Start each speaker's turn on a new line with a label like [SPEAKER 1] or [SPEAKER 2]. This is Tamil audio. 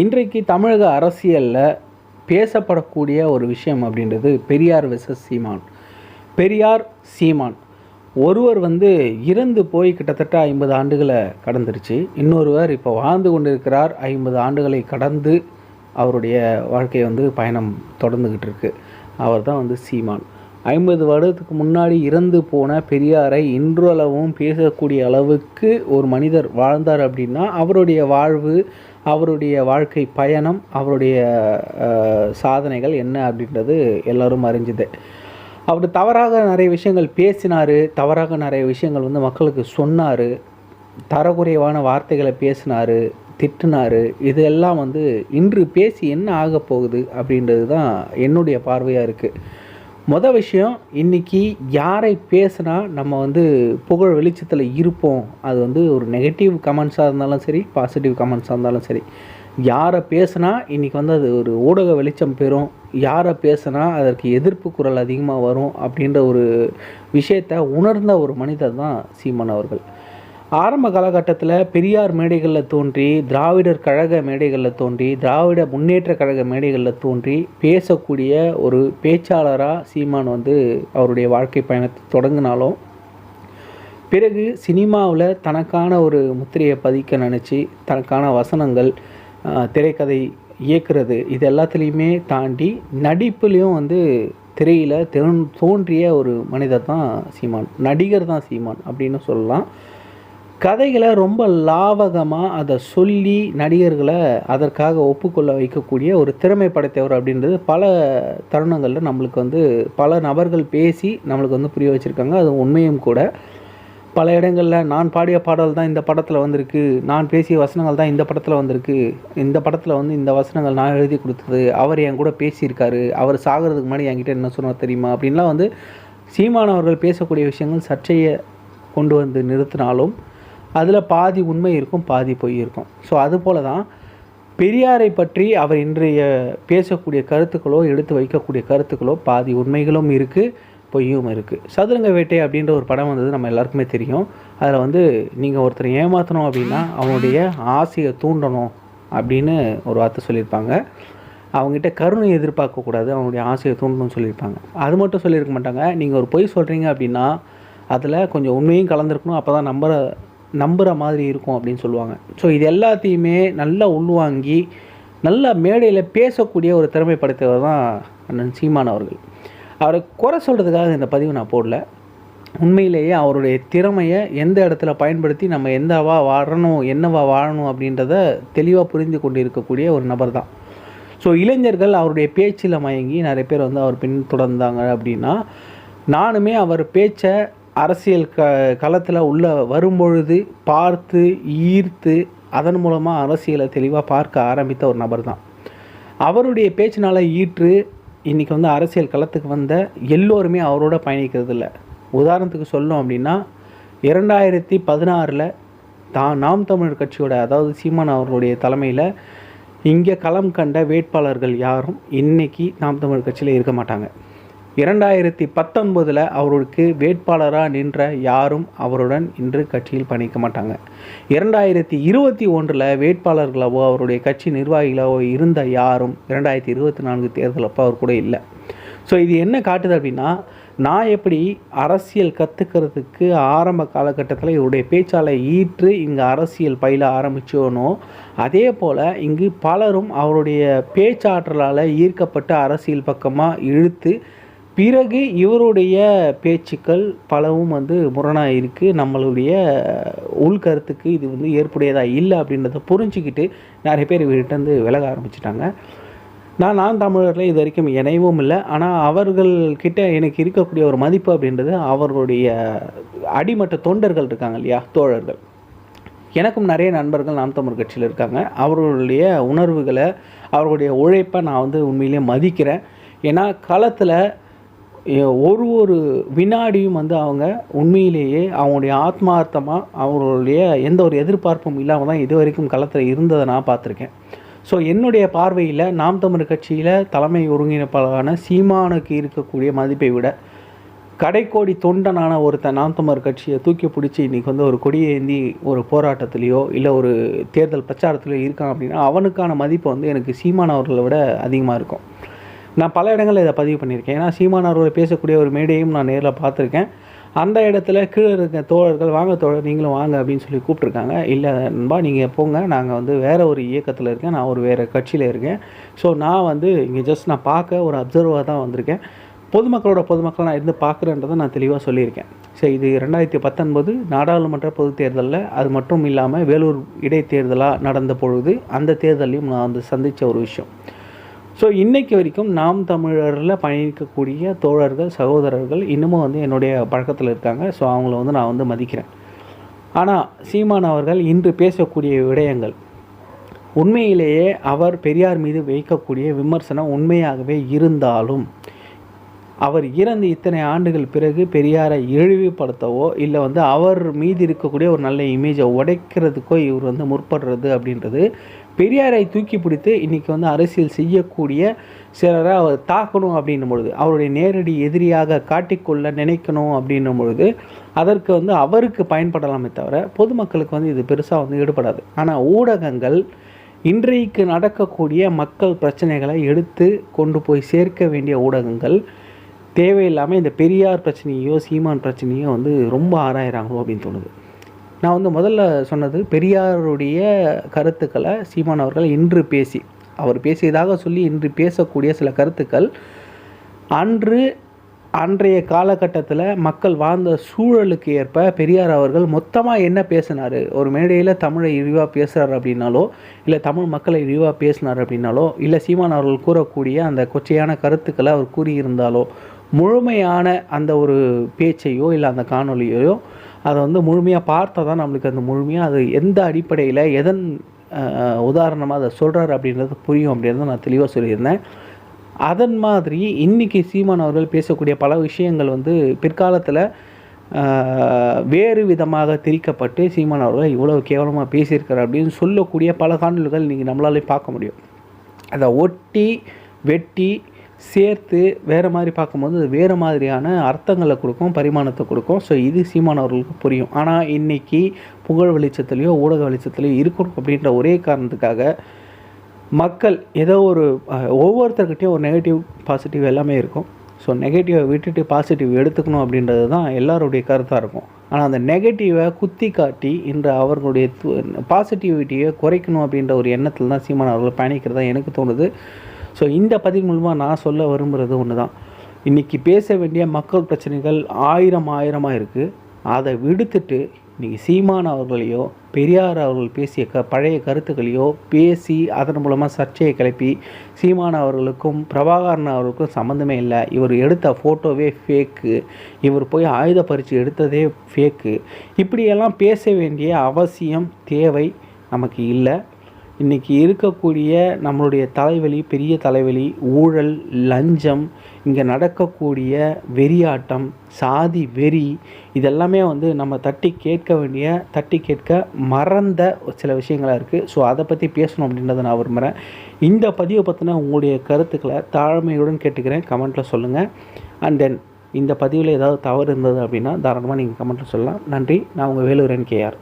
[SPEAKER 1] இன்றைக்கு தமிழக அரசியலில் பேசப்படக்கூடிய ஒரு விஷயம் அப்படின்றது பெரியார் விசஸ் சீமான். பெரியார் சீமான். ஒருவர் வந்து இறந்து போய் கிட்டத்தட்ட ஐம்பது ஆண்டுகளை கடந்துருச்சு. இன்னொருவர் இப்போ வாழ்ந்து கொண்டிருக்கிறார். ஐம்பது ஆண்டுகளை கடந்து அவருடைய வாழ்க்கை வந்து பயணம் தொடர்ந்துக்கிட்டு இருக்கு. அவர் தான் வந்து சீமான். ஐம்பது வருடத்துக்கு முன்னாடி இறந்து போன பெரியாரை இன்றளவும் பேசக்கூடிய அளவுக்கு ஒரு மனிதர் வாழ்ந்தார் அப்படின்னா அவருடைய வாழ்வு அவருடைய வாழ்க்கை பயணம் அவருடைய சாதனைகள் என்ன அப்படின்றது எல்லோரும் அறிஞ்சுது. அவர் தவறாக நிறைய விஷயங்கள் பேசினார் தவறாக நிறைய விஷயங்கள் வந்து மக்களுக்கு சொன்னார் தரக்குறைவான வார்த்தைகளை பேசினார் திட்டினார். இதெல்லாம் வந்து இன்று பேசி என்ன ஆக போகுது அப்படின்றது தான் என்னுடைய பார்வையாக இருக்குது மொதல் விஷயம் இன்றைக்கி யாரை பேசுனா நம்ம வந்து புகழ் வெளிச்சத்தில் இருப்போம். அது வந்து ஒரு நெகட்டிவ் கமெண்ட்ஸாக இருந்தாலும் சரி பாசிட்டிவ் கமெண்ட்ஸாக இருந்தாலும் சரி. யாரை பேசுனா இன்றைக்கி வந்து அது ஒரு ஊடக வெளிச்சம் பெறும். யாரை பேசுனா அதற்கு எதிர்ப்பு குரல் அதிகமாக வரும் அப்படின்ற ஒரு விஷயத்தை உணர்ந்த ஒரு மனிதர் தான் சீமான் அவர்கள். ஆரம்ப காலகட்டத்தில் பெரியார் மேடைகளில் தோன்றி திராவிடர் கழக மேடைகளில் தோன்றி திராவிட முன்னேற்ற கழக மேடைகளில் தோன்றி பேசக்கூடிய ஒரு பேச்சாளராக சீமான் வந்து அவருடைய வாழ்க்கை பயணத்தை தொடங்கினாலும் பிறகு சினிமாவில் தனக்கான ஒரு முத்திரையை பதிக்க நினச்சி தனக்கான வசனங்கள் திரைக்கதை இயக்கிறது இது எல்லாத்துலேயுமே தாண்டி நடிப்புலேயும் வந்து திரையில் திறன் தோன்றிய ஒரு மனிதர் தான் சீமான். நடிகர் தான் சீமான் அப்படின்னு சொல்லலாம். கதைகளை ரொம்ப லாவகமாக அதை சொல்லி நடிகர்களை அதற்காக ஒப்புக்கொள்ள வைக்கக்கூடிய ஒரு திறமை படைத்தவர் அப்படின்றது பல தருணங்களில் நம்மளுக்கு வந்து பல நபர்கள் பேசி நம்மளுக்கு வந்து புரிய வச்சுருக்காங்க. அது உண்மையும் கூட. பல இடங்களில் நான் பாடிய பாடல் தான் இந்த படத்தில் வந்திருக்கு. நான் பேசிய வசனங்கள் தான் இந்த படத்தில் வந்திருக்கு. இந்த படத்தில் வந்து இந்த வசனங்கள் நான் எழுதி கொடுத்தது. அவர் என் கூட பேசியிருக்காரு. அவர் சாகிறதுக்கு முன்னாடி என்கிட்ட என்ன சொன்னார் தெரியுமா? அப்படின்லாம் வந்து சீமானவர்கள் பேசக்கூடிய விஷயங்கள் சர்ச்சையை கொண்டு வந்து நிறுத்தினாலும் அதில் பாதி உண்மை இருக்கும் பாதி பொய் இருக்கும். ஸோ அதுபோல தான் பெரியாரை பற்றி அவர் இன்றைய பேசக்கூடிய கருத்துக்களோ எடுத்து வைக்கக்கூடிய கருத்துக்களோ பாதி உண்மைகளும் இருக்குது பொய்யும் இருக்குது சதுரங்க வேட்டை அப்படின்ற ஒரு படம் வந்தது நம்ம எல்லாருக்குமே தெரியும். அதில் வந்து நீங்கள் ஒருத்தரை ஏமாற்றணும் அப்படின்னா அவனுடைய ஆசையை தூண்டணும் அப்படின்னு ஒரு வார்த்தை சொல்லியிருப்பாங்க. அவங்ககிட்ட கருணை எதிர்பார்க்கக்கூடாது அவனுடைய ஆசையை தூண்டணும்னு சொல்லியிருப்பாங்க. அது மட்டும் சொல்லியிருக்க மாட்டாங்க. நீங்கள் ஒரு பொய் சொல்கிறீங்க அப்படின்னா அதில் கொஞ்சம் உண்மையும் கலந்துருக்கணும். அப்போ தான் நம்புற நம்புகிற மாதிரி இருக்கும் அப்படின்னு சொல்லுவாங்க. ஸோ இது எல்லாத்தையுமே நல்லா உள்வாங்கி நல்ல மேடையில் பேசக்கூடிய ஒரு திறமை படைத்தவர் தான் அண்ணன் சீமான் அவர்கள். அவரை குறை சொல்கிறதுக்காக இந்த பதிவு நான் போடல. உண்மையிலேயே அவருடைய திறமையை எந்த இடத்துல பயன்படுத்தி நம்ம எந்தவா வாழணும் என்னவா வாழணும் அப்படின்றத தெளிவாக புரிந்து கொண்டு இருக்கக்கூடிய ஒரு நபர் தான். ஸோ இளைஞர்கள் அவருடைய பேச்சில் மயங்கி நிறைய பேர் வந்து அவர் பின்தொடர்ந்தாங்க அப்படின்னா நானுமே அவர் பேச்சை அரசியல் க களத்தில் உள்ள வரும்பொழுது பார்த்து ஈர்த்து அதன் மூலமாக அரசியலை தெளிவாக பார்க்க ஆரம்பித்த ஒரு நபர் தான் அவருடைய பேச்சினால் ஈற்று இன்றைக்கி வந்து அரசியல் களத்துக்கு வந்த எல்லோருமே அவரோட பயணிக்கிறது இல்லை உதாரணத்துக்கு சொல்லணும் அப்படின்னா இரண்டாயிரத்தி பதினாறில் தான் நாம் தமிழர் கட்சியோட அதாவது சீமான் அவர்களுடைய தலைமையில் இங்கே களம் கண்ட வேட்பாளர்கள் யாரும் இன்றைக்கி நாம் தமிழர் கட்சியில் இருக்க மாட்டாங்க. இரண்டாயிரத்தி பத்தொன்பதில் அவருக்கு வேட்பாளராக நின்ற யாரும் அவருடன் இன்று கட்சியில் பணிக்க மாட்டாங்க. இரண்டாயிரத்தி இருபத்தி ஒன்றில் வேட்பாளர்களாவோ அவருடைய கட்சி நிர்வாகிகளாவோ இருந்த யாரும் இரண்டாயிரத்தி இருபத்தி நான்கு தேர்தல் அப்போ அவர் கூட இல்லை. ஸோ இது என்ன காட்டுது அப்படின்னா நான் எப்படி அரசியல் கற்றுக்கிறதுக்கு ஆரம்ப காலகட்டத்தில் இவருடைய பேச்சாலை ஈற்று இங்கே அரசியல் பயில ஆரம்பித்தோனோ அதே போல் இங்கு பலரும் அவருடைய பேச்சாற்றலால் ஈர்க்கப்பட்டு அரசியல் பக்கமாக இழுத்து பிறகு இவருடைய பேச்சுக்கள் பலவும் வந்து முரணாக இருக்குது நம்மளுடைய உள்கருத்துக்கு இது வந்து ஏற்புடையதாக இல்லை அப்படின்றத புரிஞ்சுக்கிட்டு நிறைய பேர் இவர்கிட்ட வந்து விலக ஆரம்பிச்சிட்டாங்க. நான் நான் தமிழரில் இது வரைக்கும் இணைவும் இல்லை. ஆனால் அவர்கள்கிட்ட எனக்கு இருக்கக்கூடிய ஒரு மதிப்பு அப்படின்றது அவர்களுடைய அடிமட்ட தொண்டர்கள் இருக்காங்க இல்லையா தோழர்கள். எனக்கும் நிறைய நண்பர்கள் நாம் தமிழ் கட்சியில் இருக்காங்க. அவர்களுடைய உணர்வுகளை அவர்களுடைய உழைப்பை நான் வந்து உண்மையிலேயே மதிக்கிறேன். ஏன்னா களத்தில் ஒரு ஒரு வினாடியும் வந்து அவங்க உண்மையிலேயே அவங்களுடைய ஆத்மார்த்தமாக அவங்களுடைய எந்த ஒரு எதிர்பார்ப்பும் இல்லாமல் தான் இது வரைக்கும் களத்தில் இருந்ததை நான் பார்த்துருக்கேன். ஸோ என்னுடைய பார்வையில் நாம் தமிழ் கட்சியில் தலைமை ஒருங்கிணைப்பாளரான சீமானுக்கு இருக்கக்கூடிய மதிப்பை விட கடைக்கோடி தொண்டனான ஒருத்தன் நாம் தமிழர் கட்சியை தூக்கி பிடிச்சி இன்றைக்கி வந்து ஒரு கொடியை ஏந்தி ஒரு போராட்டத்துலேயோ இல்லை ஒரு தேர்தல் பிரச்சாரத்திலையோ இருக்கான் அப்படின்னா அவனுக்கான மதிப்பு வந்து எனக்கு சீமான் அவர்களை விட அதிகமாக இருக்கும். நான் பல இடங்களில் இதை பதிவு பண்ணியிருக்கேன். ஏன்னா சீமானாரோட பேசக்கூடிய ஒரு மேடையும் நான் நேரில் பார்த்துருக்கேன். அந்த இடத்துல கீழே இருக்க தோழர்கள் வாங்க தோழர் நீங்களும் வாங்க அப்படின்னு சொல்லி கூப்பிட்ருக்காங்க இல்லை நண்பா நீங்கள் போங்க. நாங்கள் வந்து வேறு ஒரு இயக்கத்தில் இருக்கேன். நான் ஒரு வேறு கட்சியில் இருக்கேன். ஸோ நான் வந்து இங்கே ஜஸ்ட் நான் பார்க்க ஒரு அப்சர்வாக தான் வந்திருக்கேன். பொதுமக்களோட பொதுமக்களை நான் இருந்து பார்க்குறேன்றதை நான் தெளிவாக சொல்லியிருக்கேன். சரி இது ரெண்டாயிரத்தி பத்தொன்பது நாடாளுமன்ற பொதுத் தேர்தலில். அது மட்டும் இல்லாமல் வேலூர் இடைத்தேர்தலாக நடந்த பொழுது அந்த தேர்தலையும் நான் வந்து சந்தித்த ஒரு விஷயம். ஸோ இன்றைக்கு வரைக்கும் நாம் தமிழரில் பயணிக்கக்கூடிய தோழர்கள் சகோதரர்கள் இன்னமும் வந்து என்னுடைய பழக்கத்தில் இருக்காங்க. ஸோ அவங்கள வந்து நான் வந்து மதிக்கிறேன். ஆனால் சீமான் அவர்கள் இன்று பேசக்கூடிய விடயங்கள் உண்மையிலேயே அவர் பெரியார் மீது வைக்கக்கூடிய விமர்சனம் உண்மையாகவே இருந்தாலும் அவர் இறந்து இத்தனை ஆண்டுகள் பிறகு பெரியாரை இழிவுபடுத்தவோ இல்லை வந்து அவர் மீது இருக்கக்கூடிய ஒரு நல்ல இமேஜை உடைக்கிறதுக்கோ இவர் வந்து முற்படுறது அப்படின்றது பெரியாரை தூக்கி பிடித்து இன்றைக்கி வந்து அரசியல் செய்யக்கூடிய சிலரை அவர் தாக்கணும் அப்படின்னும் பொழுது அவருடைய நேரடி எதிரியாக காட்டிக்கொள்ள நினைக்கணும் அப்படின்னும் பொழுது அதற்கு வந்து அவருக்கு பயன்படலாமே தவிர பொதுமக்களுக்கு வந்து இது பெருசாக வந்து ஈடுபடாது. ஆனால் ஊடகங்கள் இன்றைக்கு நடக்கக்கூடிய மக்கள் பிரச்சனைகளை எடுத்து கொண்டு போய் சேர்க்க வேண்டிய ஊடகங்கள் தேவையில்லாமல் இந்த பெரியார் பிரச்சனையோ சீமான் பிரச்சனையோ வந்து ரொம்ப ஆராயிறாங்களோ அப்படின்னு தோணுது. நான் வந்து முதல்ல சொன்னது பெரியாருடைய கருத்துக்களை சீமான் அவர்கள் இன்று பேசி அவர் பேசியதாக சொல்லி இன்று பேசக்கூடிய சில கருத்துக்கள். அன்று அன்றைய காலகட்டத்தில் மக்கள் வாழ்ந்த சூழலுக்கு ஏற்ப பெரியார் அவர்கள் மொத்தமாக என்ன பேசினார்? ஒரு மேடையில் தமிழை இழிவாக பேசுகிறார் அப்படின்னாலோ இல்லை தமிழ் மக்களை இழிவாக பேசினார் அப்படின்னாலோ இல்லை சீமான் அவர்கள் கூறக்கூடிய அந்த கொச்சையான கருத்துக்களை அவர் கூறியிருந்தாலோ முழுமையான அந்த ஒரு பேச்சையோ இல்லை அந்த காணொலியோ அதை வந்து முழுமையாக பார்த்தா தான் நம்மளுக்கு அந்த முழுமையாக அது எந்த அடிப்படையில் எதன் உதாரணமாக அதை சொல்கிறார் அப்படின்றது புரியும் அப்படின்றத நான் தெளிவாக சொல்லியிருந்தேன். அதன் மாதிரி இன்றைக்கி சீமான் அவர்கள் பேசக்கூடிய பல விஷயங்கள் வந்து பிற்காலத்தில் வேறு விதமாக திரிக்கப்பட்டு சீமான் அவர்கள் இவ்வளோ கேவலமாக பேசியிருக்கார் அப்படின்னு சொல்லக்கூடிய பல காணொலிகள் நீங்கள் நம்மளாலே பார்க்க முடியும். அதை ஒட்டி வெட்டி சேர்த்து வேறு மாதிரி பார்க்கும்போது அது வேறு மாதிரியான அர்த்தங்களை கொடுக்கும் பரிமாணத்தை கொடுக்கும். ஸோ இது சீமானவர்களுக்கு புரியும். ஆனால் இன்றைக்கி புகழ் வெளிச்சத்துலேயோ ஊடக வெளிச்சத்துலேயோ இருக்கணும் அப்படின்ற ஒரே காரணத்துக்காக மக்கள் ஏதோ ஒரு ஒவ்வொருத்தர்கிட்டையும் ஒரு நெகட்டிவ் பாசிட்டிவ் எல்லாமே இருக்கும். ஸோ நெகட்டிவை விட்டுட்டு பாசிட்டிவ் எடுத்துக்கணும் அப்படின்றது தான் எல்லாருடைய கருத்தாக இருக்கும். ஆனால் அந்த நெகட்டிவை குத்தி காட்டி இன்று அவர்களுடைய பாசிட்டிவிட்டியை குறைக்கணும் அப்படின்ற ஒரு எண்ணத்தில் தான் சீமான் அவர்கள் பயணிக்கிறதா எனக்கு தோணுது. ஸோ இந்த பதிவு மூலமாக நான் சொல்ல விரும்புகிறது ஒன்று தான் இன்றைக்கி பேச வேண்டிய மக்கள் பிரச்சனைகள் ஆயிரம் ஆயிரமாக இருக்குது அதை விடுத்துட்டு இன்றைக்கி சீமான் அவர்களையோ பெரியார் அவர்கள் பேசிய க பழைய கருத்துக்களையோ பேசி அதன் மூலமாக சர்ச்சையை கிளப்பி சீமான் அவர்களுக்கும் பிரபாகரன் அவர்களுக்கும் சம்மந்தமே இல்லை. இவர் எடுத்த ஃபோட்டோவே ஃபேக்கு இவர் போய் ஆயுத பரிச்சு எடுத்ததே ஃபேக்கு இப்படியெல்லாம் பேச வேண்டிய அவசியம் தேவை நமக்கு இல்லை. இன்றைக்கி இருக்கக்கூடிய நம்மளுடைய தலைவலி பெரிய தலைவலி ஊழல் லஞ்சம் இங்கே நடக்கக்கூடிய வெறியாட்டம் சாதி வெறி இதெல்லாமே வந்து நம்ம தட்டி கேட்க வேண்டிய தட்டி கேட்க மறந்த சில விஷயங்களாக இருக்குது ஸோ அதை பற்றி பேசணும் அப்படின்றத நான் விரும்புகிறேன் இந்த பதிவை பற்றின உங்களுடைய கருத்துக்களை தாழ்மையுடன் கேட்டுக்கிறேன். கமெண்ட்டில் சொல்லுங்கள் அண்ட் தென் இந்த பதிவில் ஏதாவது தவறு இருந்தது அப்படின்னா தாராளமாக நீங்கள் கமெண்ட்டில் சொல்லலாம். நன்றி. நான் உங்கள் வேலூரன் கேஆர்